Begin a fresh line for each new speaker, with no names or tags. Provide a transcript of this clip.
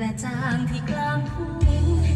กระจ่างที่กลางหุ่น